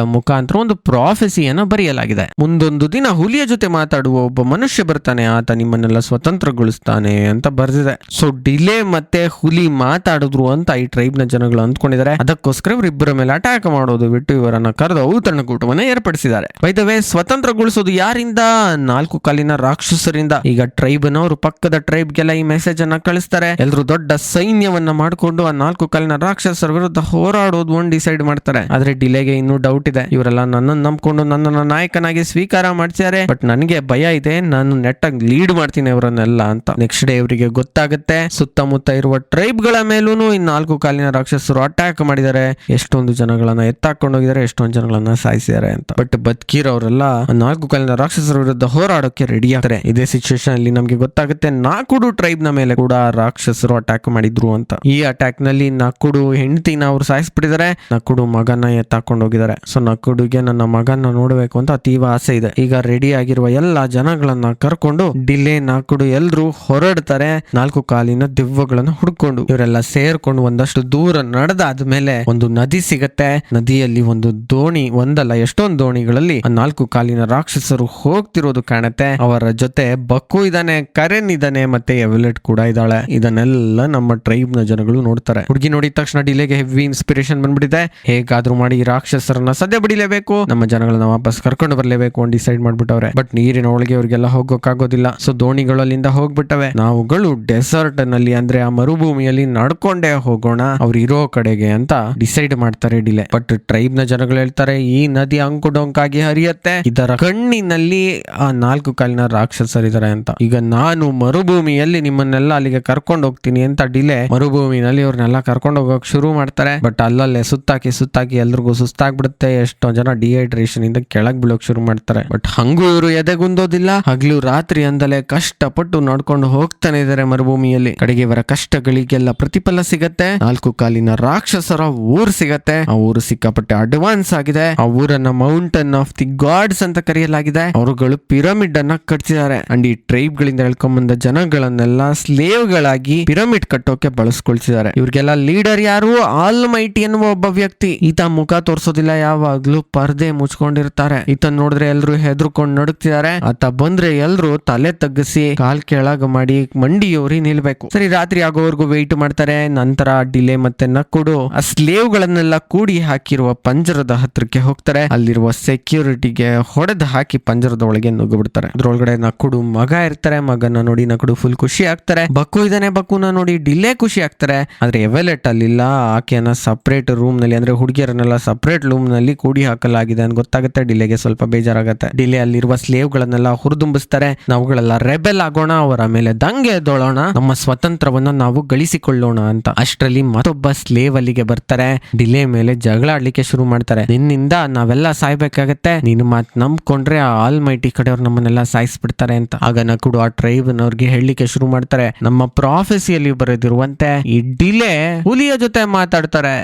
ಮುಖಾಂತರ ಒಂದು ಪ್ರಾಫೆಸಿಯನ್ನ ಬರೆಯಲಾಗಿದೆ. ಮುಂದೊಂದು ದಿನ ಹುಲಿಯ ಜೊತೆ ಮಾತಾಡುವ ಒಬ್ಬ ಮನುಷ್ಯ ಬರ್ತಾನೆ. ಆತ ನಿಮ್ಮನ್ನೆಲ್ಲ ಸ್ವತಂತ್ರಗೊಳಿಸ್ತಾನೆ ಅಂತ ಬರೆದಿದೆ. ಸೊ ಡಿಲೇ ಮತ್ತೆ ಹುಲಿ ಮಾತಾಡಿದ್ರು ಅಂತ ಈ ಟ್ರೈಬ್ನ ಜನಗಳು ಅಂದ್ಕೊಂಡಿದ್ದಾರೆ. ಅದಕ್ಕೋಸ್ಕರ ಇವರಿಬ್ಬರ ಮೇಲೆ ಅಟ್ಯಾಕ್ ಮಾಡೋದು ಬಿಟ್ಟು ಇವರನ್ನ ಕರೆದು ಔತಣಕೂಟವನ್ನ ಏರ್ಪಡಿಸಿದ್ದಾರೆ. ವೈದವೇ ಸ್ವತಂತ್ರಗೊಳಿಸೋದು ಯಾರಿಂದ? ನಾಲ್ಕು ಕಾಲಿನ ರಾಕ್ಷಸರಿಂದ. ಈಗ ಟ್ರೈಬ್ನವರು ಪಕ್ಕದ ಟ್ರೈಬ್ಗೆಲ್ಲ ಈ ಮೆಸೇಜ್ ಅನ್ನ ಕಳಿಸ್ತಾರೆ. ಎಲ್ರು ದೊಡ್ಡ ಸೈನ್ಯವನ್ನ ಮಾಡಿಕೊಂಡು ಆ ನಾಲ್ಕು ಕಾಲಿನ ರಾಕ್ಷಸರ ವಿರುದ್ಧ ಹೋರಾಡೋದು ಡಿಸೈಡ್ ಮಾಡ್ತಾರೆ. ಆದ್ರೆ ಡಿಲೇಗೆ ಇನ್ನೂ ಡೌಟ್ ಇದೆ. ಇವರೆಲ್ಲ ನನ್ನನ್ನು ನಂಬ್ಕೊಂಡು ನನ್ನನ್ನು ನಾಯಕನಾಗಿ ಸ್ವೀಕಾರ ಮಾಡ್ತಿದ್ದಾರೆ ಬಟ್ ನನಗೆ ಭಯ ಇದೆ, ನಾನು ನೆಟ್ಟಾಗಿ ಲೀಡ್ ಮಾಡ್ತೀನಿ ಅವರನ್ನೆಲ್ಲ ಅಂತ. ನೆಕ್ಸ್ಟ್ ಡೇ ಇವರಿಗೆ ಗೊತ್ತಾಗುತ್ತೆ. ಸುತ್ತಮುತ್ತ ಇರುವ ಟ್ರೈಬ್ಗಳ ಮೇಲೂ ಈ ನಾಲ್ಕು ಕಾಲಿನ ರಾಕ್ಷಸರು ಅಟ್ಯಾಕ್ ಮಾಡಿದ್ದಾರೆ. ಎಷ್ಟೊಂದು ಜನಗಳನ್ನ ಎತ್ತಾಕೊಂಡು ಹೋಗಿದ್ದಾರೆ, ಎಷ್ಟೊಂದು ಜನಗಳನ್ನ ಸಾಯಿಸಿದ್ದಾರೆ ಅಂತ. ಬಟ್ ಬದುಕಿರೋರೆಲ್ಲ ನಾಲ್ಕು ಕಾಲಿನ ರಾಕ್ಷಸರ ವಿರುದ್ಧ ಹೋರಾಡೋಕೆ ರೆಡಿ ಆಗ್ತಾರೆ. ಇದೇ ಸಿಚುವೇಶನ್ ಅಲ್ಲಿ ನಮಗೆ ಗೊತ್ತಾಗುತ್ತೆ ನಾಕುಡು ಟ್ರೈಬ್ನ ಮೇಲೆ ಕೂಡ ರಾಕ್ಷಸರು ಅಟ್ಯಾಕ್ ಮಾಡಿದ್ರು ಅಂತ. ಈ ಅಟ್ಯಾಕ್ನಲ್ಲಿ ನಾಕುಡು ಹೆಂಡತಿನ ಅವ್ರು ಸಾಯಿಸ್ಬಿಟ್ಟಿದ್ದಾರೆ. ನಕುಡು ಮಗನ ಎತ್ತಾಕೊಂಡು ಹೋಗಿದ್ದಾರೆ. ಸೊ ನಕುಡುಗೆ ನನ್ನ ಮಗನ ನೋಡಬೇಕು ಅಂತ ಅತೀವ ಆಸೆ ಇದೆ. ಈಗ ರೆಡಿ ಆಗಿರುವ ಎಲ್ಲಾ ಜನಗಳನ್ನ ಕರ್ಕೊಂಡು ಡಿಲೇ ನಾಕುಡು ಎಲ್ರು ಹೊರಡ್ತಾರೆ. ನಾಲ್ಕು ಕಾಲಿನ ದಿವ್ವಗಳನ್ನ ಹುಡ್ಕೊಂಡು ಇವರೆಲ್ಲ ಸೇರ್ಕೊಂಡು ಒಂದಷ್ಟು ದೂರ ನಡೆದಾದ್ಮೇಲೆ ಒಂದು ನದಿ ಸಿಗತ್ತೆ. ನದಿಯಲ್ಲಿ ಒಂದು ದೋಣಿ, ಒಂದಲ್ಲ, ಎಷ್ಟೊಂದು ದೋಣಿಗಳಲ್ಲಿ ನಾಲ್ಕು ಕಾಲಿನ ರಾಕ್ಷಸರು ಹೋಗ್ತಿರೋದು ಕಾಣತ್ತೆ. ಅವರ ಜೊತೆ ಬಕ್ಕು ಇದ್ದಾನೆ, ಕರೆನ್ ಇದ್ದಾನೆ, ಮತ್ತೆ ಎವಲೆಟ್ ಕೂಡ ಇದ್ದಾಳೆ. ಇದನ್ನೆಲ್ಲ ನಮ್ಮ ಟ್ರೈಬ್ನ ಜನಗಳು ನೋಡ್ತಾರೆ. ಹುಡುಗಿ ನೋಡಿದ ತಕ್ಷಣ ಡಿಲೆಗೆ ಹೆವಿ ಇನ್ಸ್ಪಿರೇಷನ್ ಬಂದ್ಬಿಟ್ಟಿದೆ ಹೇಗಾದ್ರೂ ಮಾಡಿ ಈ ರಾಕ್ಷಸರನ್ನ ಸದ್ಯ ಬಿಡಿಲೇಬೇಕು. ನಮ್ಮ ಜನಗಳನ್ನ ವಾಪಸ್ ಕರ್ಕೊಂಡು ಬರ್ಲೇಬೇಕು ಅಂತ ಡಿಸೈಡ್ ಮಾಡ್ಬಿಟ್ಟವ್ರೆ. ಬಟ್ ನೀರಿನ ಒಳಗೆ ಅವ್ರಿಗೆಲ್ಲ ಹೋಗೋಕ್ಕಾಗೋದಿಲ್ಲ ಸೊ ದೋಣಿಗಳು ಅಲ್ಲಿಂದ ಹೋಗ್ಬಿಟ್ಟವೆ. ನಾವುಗಳು ಡೆಸರ್ಟ್ನಲ್ಲಿ ಅಂದ್ರೆ ಆ ಮರುಭೂಮಿಯಲ್ಲಿ ನಡ್ಕೊಂಡೇ ಹೋಗೋಣ. ಅವ್ರು ಇರೋ ಕಡೆಗೆ ಅಂತ ಡಿಸೈಡ್ ಮಾಡ್ತಾರೆ ಡಿಲೆ. ಬಟ್ ಟ್ರೈಬ್ನ ಜನಗಳು ಹೇಳ್ತಾರೆ, ಈ ನದಿ ಅಂಕು ಡೊಂಕಾಗಿ ಹರಿಯತ್ತೆ. ಇದರ ಕಣ್ಣಿನಲ್ಲಿ ಆ ನಾಲ್ಕು ಕಾಲಿನ ರಾಕ್ಷಸರಿದ್ದಾರೆ ಅಂತ. ಈಗ ನಾನು ಮರುಭೂಮಿಯಲ್ಲಿ ನಿಮ್ಮನ್ನೆಲ್ಲ ಅಲ್ಲಿಗೆ ಕರ್ಕೊಂಡು ಹೋಗ್ತೀನಿ ಅಂತ ಡಿಲೆ ಮರುಭೂಮಿನಲ್ಲಿ ಅವ್ರನ್ನೆಲ್ಲ ಕರ್ಕೊಂಡು ಹೋಗೋಕೆ ಶುರು ಮಾಡ್ತಾರೆ. ಬಟ್ ಅಲ್ಲಲ್ಲೇ ಸುತ್ತಾಕಿ ಸುತ್ತಾಕಿ ಎಲ್ರಿಗೂ ಸುಸ್ತಾಗ್ಬಿಡುತ್ತೆ. ಎಷ್ಟೋ ಜನ ಡಿಹೈಡ್ರೇಷನ್ ಇಂದ ಕೆಳಗ್ ಬೀಳೋಕ್ ಶುರು ಮಾಡ್ತಾರೆ. ಬಟ್ ಹಂಗೂ ಇವರು ಎದೆಗುಂದೋದಿಲ್ಲ ಹಗ್ಲು ರಾತ್ರಿ ಅಂದಲೇ ಕಷ್ಟಪಟ್ಟು ನೋಡ್ಕೊಂಡು ಹೋಗ್ತಾನೆ ಇದಾರೆ ಮರುಭೂಮಿಯಲ್ಲಿ. ಕಡೆಗೆ ಇವರ ಕಷ್ಟಗಳಿಗೆಲ್ಲ ಪ್ರತಿಫಲ ಸಿಗತ್ತೆ. ನಾಲ್ಕು ಕಾಲಿನ ರಾಕ್ಷಸರ ಊರ್ ಸಿಗತ್ತೆ. ಆ ಊರು ಸಿಕ್ಕಾಪಟ್ಟೆ ಅಡ್ವಾನ್ಸ್ ಆಗಿದೆ. ಆ ಊರನ್ನ ಮೌಂಟನ್ ಆಫ್ ದಿ ಗಾಡ್ಸ್ ಅಂತ ಕರೆಯಲಾಗಿದೆ. ಅವರುಗಳು ಪಿರಮಿಡ್ ಅನ್ನ ಕಟ್ತಿದ್ದಾರೆ ಅಂಡ್ ಈ ಟ್ರೈಬ್ ಗಳಿಂದ ಹೇಳ್ಕೊಂಬಂದ ಜನಗಳನ್ನೆಲ್ಲ ಸ್ಲೇವ್ ಗಳಾಗಿ ಪಿರಮಿಡ್ ಕಟ್ಟೋಕೆ ಬಳಸ್ಕೊಳ್ತಿದ್ದಾರೆ ಇವ್ರಿಗೆಲ್ಲ ಲೀಡರ್ ಯಾರು? ಆಲ್ ಮೈಟಿ ಎನ್ನುವ ಒಬ್ಬ ವ್ಯಕ್ತಿ. ಈತ ಮುಖ ತೋರ್ಸೋದಿಲ್ಲ, ಯಾವಾಗ್ಲೂ ಪರ್ದೆ ಮುಚ್ಕೊಂಡಿರ್ತಾರೆ. ಈತ ನೋಡಿದ್ರೆ ಎಲ್ರು ಹೆದರ್ಕೊಂಡು ನಡುಕ್ತಿದ್ದಾರೆ ಆತ ಬಂದ್ರೆ ಎಲ್ರು ತಲೆ ತಗ್ಗಿಸಿ ಕಾಲ್ ಕೆಳಗ ಮಾಡಿ ಮಂಡಿಯೋರಿ ನಿಲ್ಬೇಕು. ಸರಿ, ರಾತ್ರಿ ಆಗೋವರೆಗೂ ವೆಯ್ಟ್ ಮಾಡ್ತಾರೆ. ನಂತರ ಡಿಲೆ ಮತ್ತೆ ನಕ್ಕುಡು ಆ ಸ್ಲೇವ್ ಗಳನ್ನೆಲ್ಲ ಕೂಡಿ ಹಾಕಿರುವ ಪಂಜರದ ಹತ್ರಕ್ಕೆ ಹೋಗ್ತಾರೆ. ಅಲ್ಲಿರುವ ಸೆಕ್ಯೂರಿಟಿಗೆ ಹೊಡೆದು ಹಾಕಿ ಪಂಜರದ ಒಳಗೆ ನುಗ್ಗು ಬಿಡ್ತಾರೆ ಅದ್ರೊಳಗಡೆ ನಕ್ಕುಡು ಮಗ ಇರ್ತಾರೆ. ಮಗನ ನೋಡಿ ನಕ್ಕುಡು ಫುಲ್ ಖುಷಿ ಆಗ್ತಾರೆ. ಬಕ್ಕು ಇದಾನೆ ಬಕ್ಕುನ ನೋಡಿ ಡಿಲೇ ಖುಷಿ ಆಗ್ತಾರೆ. ಆದ್ರೆ ಎವೆಲೆಟ್ ಅಲ್ಲಿಲ್ಲ. ಆಕೆಯನ್ನ ಸಪರೇಟ್ ರೂಮ್ನಲ್ಲಿ ಅಂದ್ರೆ ಹುಡುಗಿಯರನ್ನೆಲ್ಲ ಸಪ್ರೇಟ್ ರೂಮ್ನಲ್ಲಿ ಕೂಡಿ ಹಾಕಲಾಗಿದೆ ಅಂತ ಗೊತ್ತಾಗುತ್ತೆ. ಡಿಲೆಗೆ ಸ್ವಲ್ಪ ಬೇಜಾರಾಗುತ್ತೆ. ಡಿಲೆ ಅಲ್ಲಿರುವ ಸ್ಲೇವ್ಗಳನ್ನೆಲ್ಲ ಹುರಿದುಂಬಿಸ್ತಾರೆ. ನಾವುಗಳೆಲ್ಲ ರೆಬೆಲ್ ಆಗೋಣ, ಅವರ ಮೇಲೆ ದಂಗೆ ಎದ್ದೋಳೋಣ, ನಮ್ಮ ಸ್ವತಂತ್ರವನ್ನ ನಾವು ಗಳಿಸಿಕೊಳ್ಳೋಣ ಅಂತ ಅಷ್ಟರಲ್ಲಿ ಮತ್ತೊಬ್ಬ ಸ್ಲೇವ್ ಅಲ್ಲಿಗೆ ಬರ್ತಾರೆ. ಡಿಲೇ ಮೇಲೆ ಜಗಳ ಆಡ್ಲಿಕ್ಕೆ ಶುರು ಮಾಡ್ತಾರೆ. ನಿನ್ನಿಂದ ನಾವೆಲ್ಲ ಸಾಯ್ಬೇಕಾಗತ್ತೆ. ನಿನ್ನ ಮಾತ್ ನಂಬ್ಕೊಂಡ್ರೆ ಆ ಆಲ್ ಮೈಟಿ ಕಡೆಯವ್ರು ನಮ್ಮನ್ನೆಲ್ಲ ಸಾಯಿಸ್ಬಿಡ್ತಾರೆ ಅಂತ. ಆಗ ನಕುಡು ಆ ಟ್ರೈಬ್ ನವ್ರಿಗೆ ಹೇಳಲಿಕ್ಕೆ ಶುರು ಮಾಡ್ತಾರೆ. ನಮ್ಮ ಪ್ರಾಫೆಸಿಯಲ್ಲಿ ಬರೆದಿರುವಂತೆ ಈ ಡಿಲೆ ಹುಲಿಯ ಜೊತೆ ಮಾತಾಡ್ತಾರೆ.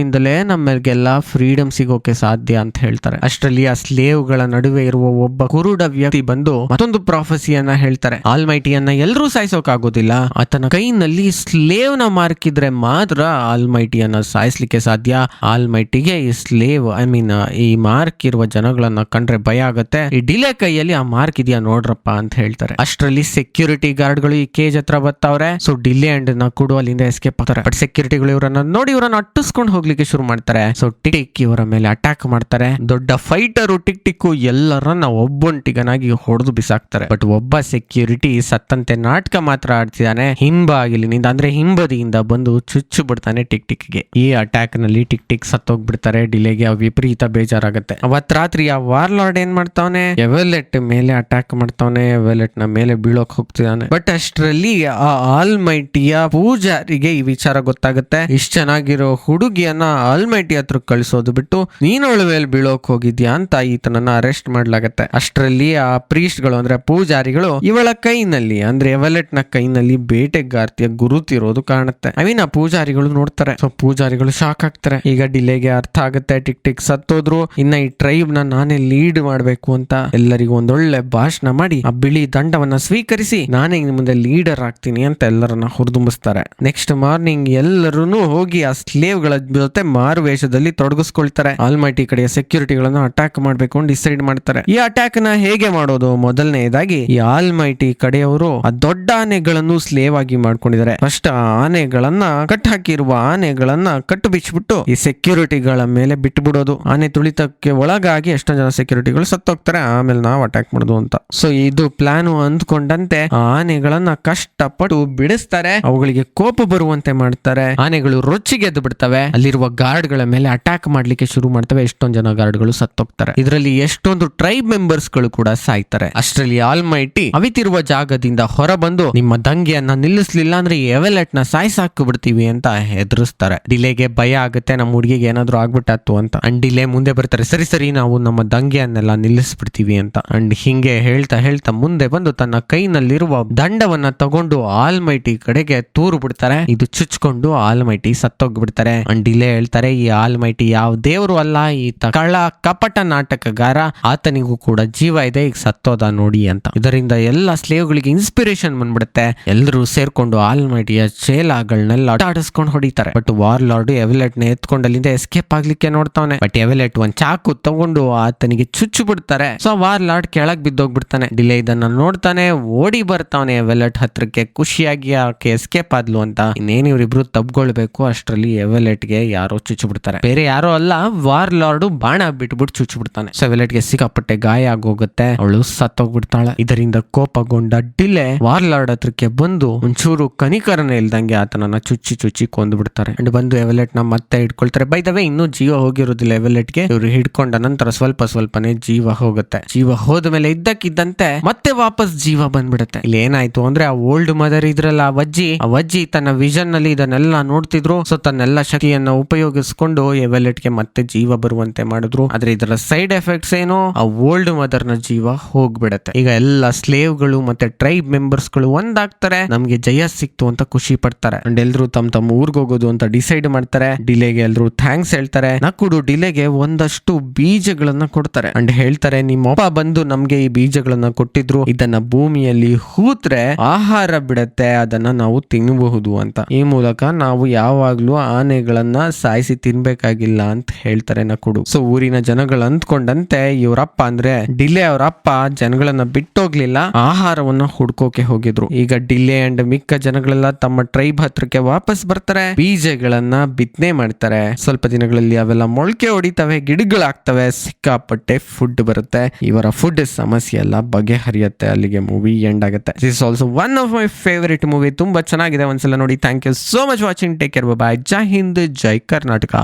ಈತನಿಂದಲೇ ನಮಗೆಲ್ಲ ಫ್ರೀಡಮ್ ಸಿಗೋಕೆ ಸಾಧ್ಯ ಅಂತ ಹೇಳ್ತಾರೆ. ಅಷ್ಟರಲ್ಲಿ ಆ ಸ್ಲೇವ್ಗಳ ನಡುವೆ ಇರುವ ಒಬ್ಬ ಕುರುಡ ವ್ಯಕ್ತಿ ಬಂದು ಮತ್ತೊಂದು ಪ್ರಾಫಸಿಯನ್ನ ಹೇಳ್ತಾರೆ. ಆಲ್ಮೈಟಿಯನ್ನ ಎಲ್ಲರೂ ಸಾಯಿಸೋಕಾಗೋದಿಲ್ಲ. ಆತನ ಕೈನಲ್ಲಿ ಸ್ಲೇವ್ನ ಮಾರ್ಕ್ ಇದ್ರೆ ಮಾತ್ರ ಆಲ್ಮೈಟಿಯನ್ನ ಸಾಯಿಸ್ಲಿಕ್ಕೆ ಸಾಧ್ಯ. ಆಲ್ಮೈಟಿಗೆ ಈ ಸ್ಲೇವ್ ಐ ಮೀನ್ ಈ ಮಾರ್ಕ್ ಇರುವ ಜನಗಳನ್ನ ಕಂಡ್ರೆ ಭಯ ಆಗತ್ತೆ. ಈ ಡಿಲೆ ಕೈಯಲ್ಲಿ ಆ ಮಾರ್ಕ್ ಇದೆಯಾ ನೋಡ್ರಪ್ಪ ಅಂತ ಹೇಳ್ತಾರೆ. ಅಷ್ಟರಲ್ಲಿ ಸೆಕ್ಯೂರಿಟಿ ಗಾರ್ಡ್ಗಳು ಈ ಕೇಜ್ ಹತ್ರ ಬರ್ತಾವ್ರೆ ಸೊ ಡಿಲೆ ಅಂಡ್ನ ಕೊಡು ಅಲ್ಲಿಂದ ಎಸ್ಕೇಪ್ ಆಗ್ತಾರೆ. ಬಟ್ ಸೆಕ್ಯೂರಿಟಿಗಳು ಇವರನ್ನ ನೋಡಿ ಇವರನ್ನ ಅಟ್ಟಿಸ್ಕೊಂಡು ಹೋಗ್ಲಿಕ್ಕೆ ಶುರು ಮಾಡ್ತಾರೆ. ಸೊ ಟಿಕ್ ಟಿಕ್ ಇವರ ಮೇಲೆ ಅಟ್ಯಾಕ್ ಮಾಡ್ತಾರೆ. ದೊಡ್ಡ ಫೈಟರು ಟಿಕ್ ಟಿಕ್ಕು ಎಲ್ಲರನ್ನ ಒಬ್ಬೊಂಟಿಗನಾಗಿ ಹೊಡೆದು ಬಿಸಾಕ್ತಾರೆ. ಬಟ್ ಒಬ್ಬ ಸೆಕ್ಯೂರಿಟಿ ಸತ್ತಂತೆ ನಾಟಕ ಮಾತ್ರ ಆಡ್ತಿದ್ದಾನೆ. ಹಿಂಬಾಗಿಲಿನಿಂದ, ಅಂದ್ರೆ ಹಿಂಬದಿಯಿಂದ ಬಂದು ಚುಚ್ಚು ಬಿಡ್ತಾನೆ ಟಿಕ್ ಟಿಕ್ಗೆ ಈ ಅಟ್ಯಾಕ್ನಲ್ಲಿ ಟಿಕ್ ಟಿಕ್ ಸತ್ತೋಗ್ಬಿಡ್ತಾರೆ ಡಿಲೆಗೆ ವಿಪರೀತ ಬೇಜಾರಾಗುತ್ತೆ. ಅವತ್ ರಾತ್ರಿ ಆ ವಾರ್ ಲಾರ್ಡ್ ಏನ್ ಮಾಡ್ತಾವನೆ? ಎವೆಲೆಟ್ ಮೇಲೆ ಅಟ್ಯಾಕ್ ಮಾಡ್ತಾವನೆ. ಎವೆಲೆಟ್ನ ಮೇಲೆ ಬೀಳೋಕ್ ಹೋಗ್ತಿದ್ದಾನೆ. ಬಟ್ ಅಷ್ಟರಲ್ಲಿ ಆ ಆಲ್ ಮೈಟಿಯ ಪೂಜಾರಿಗೆ ಈ ವಿಚಾರ ಗೊತ್ತಾಗುತ್ತೆ. ಇಷ್ಟ ಚೆನ್ನಾಗಿರೋ ಹುಡುಗಿಯನ್ನ ಆಲ್ಮೈಟಿ ಹತ್ರ ಕಳಿಸೋದು ಬಿಟ್ಟು ನೀನೊಳ ಮೇಲೆ ಬೀಳೋಕ್ ಹೋಗಿದ್ಯಾ ಅಂತ ಈತನನ್ನ ಅರೆಸ್ಟ್ ಮಾಡ್ಲಾಗತ್ತೆ. ಅಷ್ಟರಲ್ಲಿ ಆ ಪ್ರೀಸ್ಟ್ಗಳು ಅಂದ್ರೆ ಪೂಜಾರಿಗಳು ಇವಳ ಕೈನಲ್ಲಿ, ಅಂದ್ರೆ ಎವಲೆಟ್ನ ಕೈನಲ್ಲಿ ಬೇಟೆಗಾರ್ತಿಯ ಗುರುತಿರೋದು ಕಾಣುತ್ತೆ. ಐ ಮೀನ್ ಆ ಪೂಜಾರಿಗಳು ನೋಡ್ತಾರೆ. ಸೊ ಪೂಜಾರಿಗಳು ಶಾಕ್ ಆಗ್ತಾರೆ. ಈಗ ಡಿಲೇಗೆ ಅರ್ಥ ಆಗುತ್ತೆ, ಟಿಕ್ ಟಿಕ್ ಸತ್ತೋದ್ರು, ಇನ್ನ ಈ ಟ್ರೈಬ್ನ ನಾನೇ ಲೀಡ್ ಮಾಡ್ಬೇಕು ಅಂತ ಎಲ್ಲರಿಗೂ ಒಂದೊಳ್ಳೆ ಭಾಷಣ ಮಾಡಿ, ಆ ಬಿಳಿ ದಂಡವನ್ನ ಸ್ವೀಕರಿಸಿ, ನಾನೇ ಮುಂದೆ ಲೀಡರ್ ಆಗ್ತೀನಿ ಅಂತ ಎಲ್ಲರನ್ನ ಹುರಿದುಂಬಿಸ್ತಾರೆ. ನೆಕ್ಸ್ಟ್ ಮಾರ್ನಿಂಗ್ ಎಲ್ಲರೂ ಹೋಗಿ ಆ ಸ್ಲೇವ್ಗಳ ಜೊತೆ ಮಾರು ವೇಷದಲ್ಲಿ ತೊಡಗಿಸ್ಕೊಳ್ತಾರೆ. ಆಲ್ಮೈಟಿ ಕಡೆಯ ಸೆಕ್ಯೂರಿಟಿಗಳನ್ನು ಅಟ್ಯಾಕ್ ಮಾಡ್ಬೇಕು ಅಂತ ಡಿಸೈಡ್ ಮಾಡ್ತಾರೆ. ಈ ಅಟ್ಯಾಕ್ನ ಹೇಗೆ ಮಾಡೋದು? ಮೊದಲನೆಯದಾಗಿ ಈ ಆಲ್ಮೈಟಿ ಕಡೆಯವರು ಆ ದೊಡ್ಡ ಆನೆಗಳನ್ನು ಸ್ಲೇವ್ ಆಗಿ ಮಾಡ್ಕೊಂಡಿದ್ದಾರೆ. ಫಸ್ಟ್ ಆನೆಗಳನ್ನ ಕಟ್ ಹಾಕಿರುವ ಆನೆಗಳನ್ನ ಕಟ್ಟು ಬಿಚ್ಚಿಬಿಟ್ಟು ಈ ಸೆಕ್ಯೂರಿಟಿಗಳ ಮೇಲೆ ಬಿಟ್ಬಿಡೋದು. ಆನೆ ತುಳಿತಕ್ಕೆ ಒಳಗಾಗಿ ಎಷ್ಟೋ ಜನ ಸೆಕ್ಯೂರಿಟಿಗಳು ಸತ್ತೋಗ್ತಾರೆ. ಆಮೇಲೆ ನಾವು ಅಟ್ಯಾಕ್ ಮಾಡೋದು ಅಂತ. ಸೊ ಇದು ಪ್ಲಾನ್ ಅಂದ್ಕೊಂಡಂತೆ ಆನೆಗಳನ್ನ ಕಷ್ಟಪಟ್ಟು ಬಿಡಿಸ್ತಾರೆ. ಅವುಗಳಿಗೆ ಕೋಪ ಬರುವಂತೆ ಮಾಡ್ತಾರೆ. ಆನೆಗಳು ರೊಚ್ಚಿಗೆದ್ದು ಬಿಡ್ತವೆ. ಅಲ್ಲಿರುವ ಗಾರ್ಡ್ಗಳ ಮೇಲೆ ಅಟ್ಯಾಕ್ ಮಾಡ್ಲಿಕ್ಕೆ ಶುರು ಮಾಡ್ತವೆ. ಎಷ್ಟೊಂದು ಜನ ಗಾರ್ಡ್ಗಳು ಸತ್ತೋಗ್ತಾರೆ. ಇದರಲ್ಲಿ ಎಷ್ಟೊಂದು ಟ್ರೈಬ್ ಮೆಂಬರ್ಸ್ಗಳು ಕೂಡ ಸಾಯ್ತಾರೆ. ಅಷ್ಟರಲ್ಲಿ ಆಲ್ಮೈಟಿ ಅವಿತಿರುವ ಜಾಗದಿಂದ ಹೊರಬಂದು ನಿಮ್ಮ ದಂಗೆಯನ್ನ ನಿಲ್ಲಿಸ್ಲಿಲ್ಲ ಅಂದ್ರೆ ಎವೆಲೆಟ್ನ ಸಾಯ್ಸಾಕು ಬಿಡ್ತೀವಿ ಅಂತ ಹೆದರಿಸ್ತಾರೆ. ಡಿಲೇಗೆ ಭಯ ಆಗುತ್ತೆ. ನಮ್ಮ ಹುಡುಗಿಗೆ ಏನಾದ್ರು ಆಗ್ಬಿಟ್ಟಾತು ಅಂತ. ಅಂಡ್ ಡಿಲೇ ಮುಂದೆ ಬರ್ತಾರೆ. ಸರಿ ಸರಿ, ನಾವು ನಮ್ಮ ದಂಗೆಯನ್ನೆಲ್ಲ ನಿಲ್ಲಿಸ್ಬಿಡ್ತೀವಿ ಅಂತ. ಅಂಡ್ ಹಿಂಗೆ ಹೇಳ್ತಾ ಹೇಳ್ತಾ ಮುಂದೆ ಬಂದು ತನ್ನ ಕೈನಲ್ಲಿರುವ ದಂಡವನ್ನ ತಗೊಂಡು ಆಲ್ಮೈಟಿ ಕಡೆಗೆ ತೂರು ಬಿಡ್ತಾರೆ ಇದು ಚುಚ್ಕೊಂಡು ಆಲ್ ಮೈಟಿ ಸತ್ತೋಗ್ಬಿಡ್ತಾರೆ. ಅಂಡ್ ಡಿಲೇ ಹೇಳ್ತಾರೆ, ಈ ಆಲ್ ಮೈಟಿ ಯಾವ ದೇವರು ಅಲ್ಲ, ಈತ ಕಳ್ಳ ಕಪಟ ನಾಟಕಗಾರ, ಆತನಿಗೂ ಕೂಡ ಜೀವ ಇದೆ, ಈಗ ಸತ್ತೋದ ನೋಡಿ ಅಂತ. ಇದರಿಂದ ಎಲ್ಲ ಸ್ಲೇವ್ಗಳಿಗೆ ಇನ್ಸ್ಪಿರೇಷನ್ ಬಂದ್ಬಿಡುತ್ತೆ. ಎಲ್ಲರೂ ಸೇರ್ಕೊಂಡು ಆಲ್ಮೈಟಿಯ ಚೇಲಾಗಳನ್ನೆಲ್ಲ ಆಡಿಸ್ಕೊಂಡು ಹೊಡಿತಾರೆ. ಬಟ್ ವಾರ್ ಲಾರ್ಡ್ ಎವೆಲೆಟ್ನ ಎತ್ಕೊಂಡು ಅಲ್ಲಿಂದ ಎಸ್ಕೇಪ್ ಆಗ್ಲಿಕ್ಕೆ ನೋಡ್ತಾವನೆ. ಬಟ್ ಎವೆಲೆಟ್ ಒಂದ್ ಚಾಕು ತಗೊಂಡು ಆತನಿಗೆ ಚುಚ್ಚು ಬಿಡ್ತಾರೆ. ಸೊ ವಾರ್ ಲಾರ್ಡ್ ಕೆಳಗ್ ಬಿದ್ದೋಗ್ಬಿಡ್ತಾನೆ. ಡಿಲೇ ಇದನ್ನ ನೋಡ್ತಾನೆ, ಓಡಿ ಬರ್ತಾವನೆ ಎವೆಲೆಟ್ ಹತ್ರಕ್ಕೆ. ಖುಷಿಯಾಗಿ ಆಕೆ ಎಸ್ಕೇಪ್ ಆದ್ಲು ಅಂತ. ಇನ್ನೇನು ಇವ್ರಿಬ್ರು ತಬ್ಕೊಳ್ಬೇಕು ಅಷ್ಟರಲ್ಲಿ ಎವೆಲೆಟ್ಗೆ ಯಾರೋ ಚುಚ್ಚು ಬಿಡ್ತಾರೆ ಬೇರೆ ಯಾರೋ ಅಲ್ಲ, ವಾರ್ ಲಾರ್ಡ್ ಬಾಣ ಬಿಟ್ಬಿಟ್ಟು ಚುಚ್ಚು ಬಿಡ್ತಾನೆ ಸೊ ಎವೆಲೆಟ್ಗೆ ಸಿಕ್ಕಾಪಟ್ಟೆ ಗಾಯ ಆಗೋಗುತ್ತೆ. ಅವಳು ಸತ್ತೋಗ್ಬಿಡ್ತಾಳೆ. ಇದರಿಂದ ಕೋಪಗೊಂಡ ಡಿಲೆ ವಾರ್ ಲಾರ್ಡ್ ಹತ್ರಕ್ಕೆ ಬಂದು ಒಂಚೂರು ಕನಿಕರನ ಇಲ್ದಂಗೆ ಆತನನ್ನ ಚುಚ್ಚಿ ಚುಚ್ಚಿ ಕೊಂದು ಬಿಡ್ತಾರೆ ಅಂಡ್ ಬಂದು ಎವೆಲೆಟ್ನ ಮತ್ತೆ ಹಿಡ್ಕೊಳ್ತಾರೆ. ಬೈದವೆ ಇನ್ನು ಜೀವ ಹೋಗಿರೋದಿಲ್ಲ ಎವೆಲೆಟ್ಗೆ ಇವ್ರು ಹಿಡ್ಕೊಂಡ ನಂತರ ಸ್ವಲ್ಪ ಸ್ವಲ್ಪನೇ ಜೀವ ಹೋಗುತ್ತೆ. ಜೀವ ಹೋದ ಮೇಲೆ ಇದ್ದಕ್ಕಿದ್ದಂತೆ ಮತ್ತೆ ವಾಪಸ್ ಜೀವ ಬಂದ್ಬಿಡುತ್ತೆ. ಇಲ್ಲಿ ಏನಾಯ್ತು ಅಂದ್ರೆ ಆ ಓಲ್ಡ್ ಮದರ್ ಇದ್ರಲ್ಲ ಆ ವಜ್ಜಿ. ಆ ವಜ್ಜಿ ತನ್ನ ವಿಷನ್ನಲ್ಲಿ ಇದನ್ನೆಲ್ಲ ನೋಡ್ತಿದ್ರು. ಸೊ ತನ್ನೆಲ್ಲ ಶಕ್ತಿಯನ್ನ ಉಪಯೋಗಿಸ್ಕೊಂಡು ಎವೆಲೆಟ್ಗೆ ಮತ್ತೆ ಜೀವ ಬರುವಂತೆ ಮಾಡಿದ್ರು. ಆದ್ರೆ ಇದರ ಸೈಡ್ ಎಫೆಕ್ಟ್ಸ್ ಏನು? ಆ ಓಲ್ಡ್ ಮದರ್ನ ಜೀವ ಹೋಗ್ಬಿಡತ್ತೆ. ಈಗ ಎಲ್ಲ ಸ್ಲೇವ್ಗಳು ಮತ್ತೆ ಟ್ರೈಬ್ ಮೆಂಬರ್ಸ್ಗಳು ಒಂದಾಗ್ತಾರೆ. ನಮ್ಗೆ ಜಯ ಸಿಕ್ತು ಅಂತ ಖುಷಿ ಪಡ್ತಾರೆ. ಅಂಡ್ ಎಲ್ರು ತಮ್ಮ ತಮ್ಮ ಊರ್ಗ್ ಹೋಗೋದು ಅಂತ ಡಿಸೈಡ್ ಮಾಡ್ತಾರೆ. ಡಿಲೇಗೆ ಎಲ್ರು ಥ್ಯಾಂಕ್ಸ್ ಹೇಳ್ತಾರೆ. ನಕುಡು ಡಿಲೇಗೆ ಒಂದಷ್ಟು ಬೀಜಗಳನ್ನ ಕೊಡ್ತಾರೆ. ಅಂಡ್ ಹೇಳ್ತಾರೆ, ನಿಮ್ಮ ಅಪ್ಪ ಬಂದು ನಮ್ಗೆ ಈ ಬೀಜಗಳನ್ನ ಕೊಟ್ಟಿದ್ರು. ಇದನ್ನ ಭೂಮಿಯಲ್ಲಿ ಹೂತ್ರೆ ಆಹಾರ ಬಿಡತ್ತೆ. ಅದನ್ನ ನಾವು ತಿನ್ನಬಹುದು ಅಂತ. ಈ ಮೂಲಕ ನಾವು ಯಾವಾಗ್ಲೂ ಆನೆಗಳನ್ನ ಸಾಯಿಸಿ ತಿನ್ಬೇಕಾಗಿಲ್ಲ ಅಂತ ಹೇಳ್ತಾರೆ ನಕುಡು. ಸೊ ಊರಿನ ಜನಗಳು ಅಂದ್ಕೊಂಡಂತೆ, ಇವರಪ್ಪ ಅಂದ್ರೆ ಡಿಲೆ ಅವರಪ್ಪ, ಜನಗಳನ್ನ ಬಿಟ್ಟೋಗ್ಲಿಲ್ಲ, ಆಹಾರವನ್ನ ಹುಡ್ಕೋಕೆ ಹೋಗಿದ್ರು. ಈಗ ಡಿಲೆ ಅಂಡ್ ಮಿಕ್ಕ ಜನಗಳೆಲ್ಲ ತಮ್ಮ ಟ್ರೈಬ್ ಹತ್ರಕ್ಕೆ ವಾಪಸ್ ಬರ್ತಾರೆ. ಬೀಜಗಳನ್ನ ಬಿತ್ತನೆ ಮಾಡ್ತಾರೆ. ಸ್ವಲ್ಪ ದಿನಗಳಲ್ಲಿ ಅವೆಲ್ಲ ಮೊಳಕೆ ಹೊಡಿತವೆ, ಗಿಡಗಳಾಗ್ತವೆ, ಸಿಕ್ಕಾಪಟ್ಟೆ ಫುಡ್ ಬರುತ್ತೆ. ಇವರ ಫುಡ್ ಸಮಸ್ಯೆ ಎಲ್ಲ ಬಗೆಹರಿಯುತ್ತೆ, ಅಲ್ಲಿಗೆ ಮೂವಿ ಎಂಡ್ ಆಗುತ್ತೆ. This also one of my favourite movie ತುಂಬಾ ಚೆನ್ನಾಗಿದೆ ಒಂದ್ಸಲ ನೋಡಿ. Thank you so much watching take care bye ಜೈ ಹಿಂದ್, ಜೈ కర్ణాటక.